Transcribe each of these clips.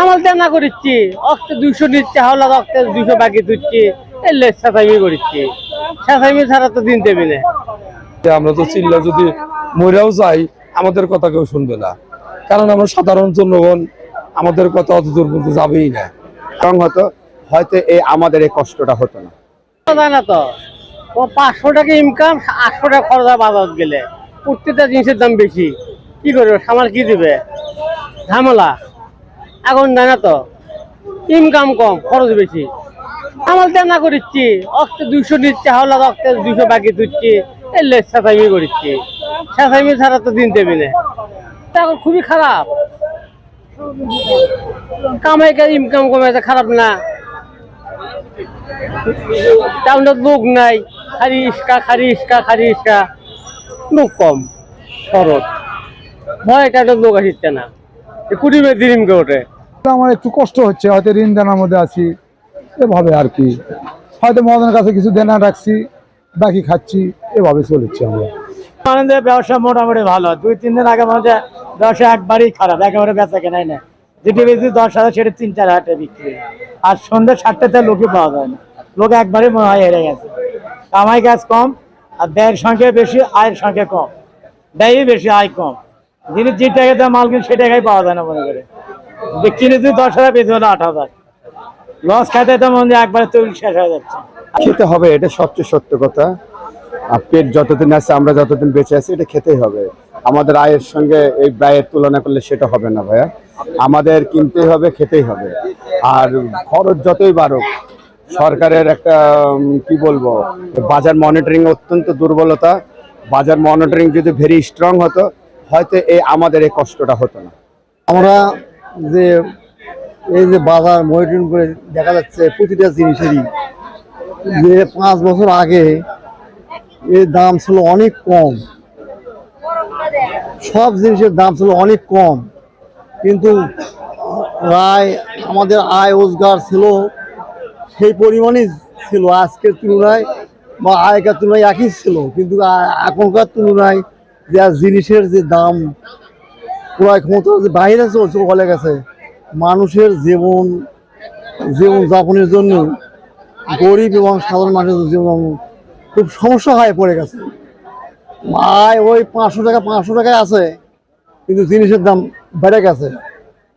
আমার দেনা করিচ্ছি। অক্টে দুইশো নিচ্ছে হাওলা দুইশো বাকি এলে করিচ্ছি। ছাড়া তো দিন দেবে না। আমরা তো চিল্লা যদি মরেও যাই আমাদের কথা কেউ শুনবে না। কারণ আমরা সাধারণ জনগণ আমাদের কথা অত দূর পর্যন্ত যাবেই না। কারণ হয়তো হয়তো এই আমাদের এই কষ্টটা হতো না। না তো। ও পাঁচশো টাকা ইনকাম আটশো টাকা খরচ হয় বাজার গেলে। প্রত্যেকটা জিনিসের দাম বেশি। কি করবে? সামাল কি দিবে? ঝামেলা। এখন দেয় না তো ইনকাম কম, খরচ বেশি। আমার দেনা করিচ্ছি। অক্টে দুইশো নিচ্ছে, হাওলা অক্টে দুইশো বাকি তুলছি এলে সাফাইমি করিচ্ছি। সাফাইমি ছাড়া তো দিন দেবে না। তা এখন খুবই খারাপ। কামাই ইনকাম কমে খারাপ না। টাউনত লোক নাই। খালি ইস্কা খালি ইস্কা খালি ইস্কা লোক কম খরচ ভয় এটা একটা লোক আসিচ্ছে না। কুড়ি মে দিন ওঠে? আমার একটু কষ্ট হচ্ছে হয়তো ঋণ দেনার মধ্যে আছি। এভাবে আর কি। হয়তো মদনের কাছে কিছু দেনা রাখছি বাকি খাচ্ছি এভাবে চলেছি আমরা। আমাদের ব্যবসা মোটামুটি ভালো। দুই তিন দিন আগে মনে ব্যবসা একবারই খারাপ একেবারে বেচা কেনাই না যেটি বেশি দশ হাজার সেটা তিন চার হাজার বিক্রি। আর সন্ধ্যে সাতটাতে লোকই পাওয়া যায় না। লোক একবারই মনে হয় হেরে গেছে। কামাই কাজ কম আর ব্যয়ের সংখ্যা বেশি, আয়ের সংখ্যা কম। ব্যয়ই বেশি, আয় কম। যিনি যে টাকাতে মাল কিনে সে টাকাই পাওয়া যায় না মনে করে। কিনে যদি দশ হাজার, বেশি হলো আট হাজার। লস খাইতে তো মনে একবারে তৈরি শেষ হয়ে যাচ্ছে। খেতে হবে, এটা সবচেয়ে সত্য কথা। আর পেট যতদিন আছে, আমরা যতদিন বেঁচে আছি, এটা খেতেই হবে। আমাদের আয়ের সঙ্গে এই ব্যয়ের তুলনা করলে সেটা হবে না ভাইয়া। আমাদের কিনতেই হবে, খেতেই হবে। আর খরচ যতই বাড়ুক সরকারের একটা কি বলব, বাজার মনিটরিং অত্যন্ত দুর্বলতা। বাজার মনিটরিং যদি ভেরি স্ট্রং হতো, হয়তো এই আমাদের এই কষ্টটা হতো না। আমরা যে, এই যে বাজার মনিটরিং করে দেখা যাচ্ছে প্রতিটা জিনিসেরই, যে পাঁচ বছর আগে এর দাম ছিল অনেক কম। সব জিনিসের দাম ছিল অনেক কম। কিন্তু রায়, আমাদের আয় রোজগার ছিল সেই পরিমাণই ছিল, আজকের তুলনায় বা আগেকার তুলনায় একই ছিল। কিন্তু এখনকার তুলনায় যে জিনিসের যে দাম, ক্রয় ক্ষমতা যে বাইরে চলছে, বলে গেছে, মানুষের জীবন জীবন যাপনের জন্য গরিব এবং সাধারণ মানুষের জীবন খুব সমস্যা হয়ে পড়ে গেছে। আয় ওই পাঁচশো টাকা, পাঁচশো টাকায় আছে, কিন্তু জিনিসের দাম বেড়ে গেছে।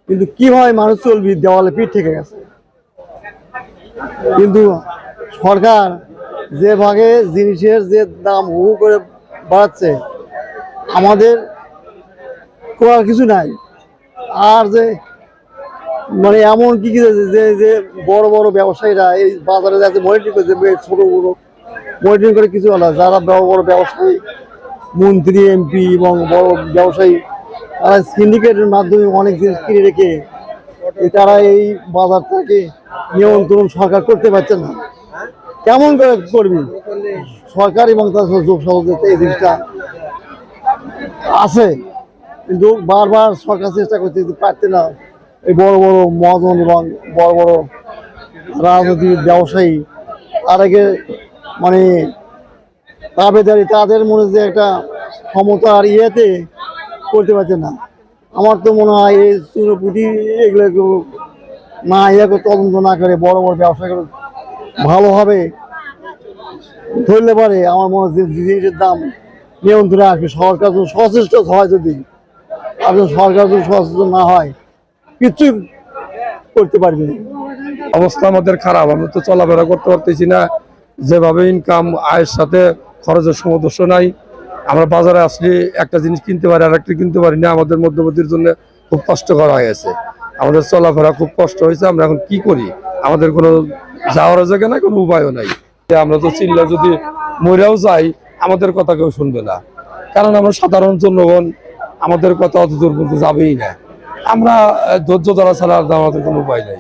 কিন্তু কি হয়, মানুষ চলবি, দেওয়ালে পিঠ থেকে গেছে। কিন্তু সরকার যেভাবে জিনিসের যে দাম হু করে বাড়াচ্ছে, আমাদের করার কিছু নাই। আর যে মানে এমন কি কি যে- যে যে বড় বড় ব্যবসায়ীরা এই বাজারে যাতে মনিটরিং করে যে ছোট বড় মনিটরিং করে কিছু হলো যারা বড় বড় ব্যবসায়ী, মন্ত্রী এমপি এবং বড় ব্যবসায়ী, তারা সিন্ডিকেটের মাধ্যমে অনেক জিনিস কিনে রেখে তারা এই বাজারটাকে নিয়ন্ত্রণ সরকার করতে পারছে না। কেমন করে করবি? সরকার এবং তার যোগ সহযোগিতা এই জিনিসটা আছে। কিন্তু বারবার সরকার চেষ্টা করতে পারছে না। এই বড় বড় মহাজন এবং বড় বড় রাজনৈতিক ব্যবসায়ী, তাদেরকে মানে তাবেদারি, তাদের মনে যে একটা ক্ষমতার ইয়েতে করতে পারছে না। আমার তো মনে হয় এই চুনোপুটি এগুলো না ইয়ে তদন্ত না করে বড় বড় ব্যবসা করে ভালোভাবে ধরলে পারে আমার মনে যে জিনিসের দাম নিয়ন্ত্রণে আসবে। সরকার যদি সচেষ্ট হয় যদি, আর সরকার যদি সচেতন না হয় কিচ্ছু করতে পারবে অবস্থা আমাদের খারাপ। আমরা তো চলাফেরা করতে পারতেছি না। যেভাবে ইনকাম আয়ের সাথে খরচের সমদস্য নাই। আমরা বাজারে আসলে একটা জিনিস কিনতে পারি আর একটা কিনতে পারি না, আমাদের মধ্যবর্তীর জন্য খুব কষ্টকর হয়ে গেছে। আমাদের চলাফেরা খুব কষ্ট হয়েছে, আমরা এখন কি করি? আমাদের কোনো যাওয়ার জায়গা নাই, কোনো উপায়ও নাই। আমরা তো চিল্লা যদি মরেও যাই, আমাদের কথা কেউ শুনবে না। কারণ আমরা সাধারণ জনগণ, আমাদের কথা অত দূর পর্যন্ত যাবেই না। আমরা ধৈর্য ধরা ছাড়া আর আমাদের কোনো উপায় নাই।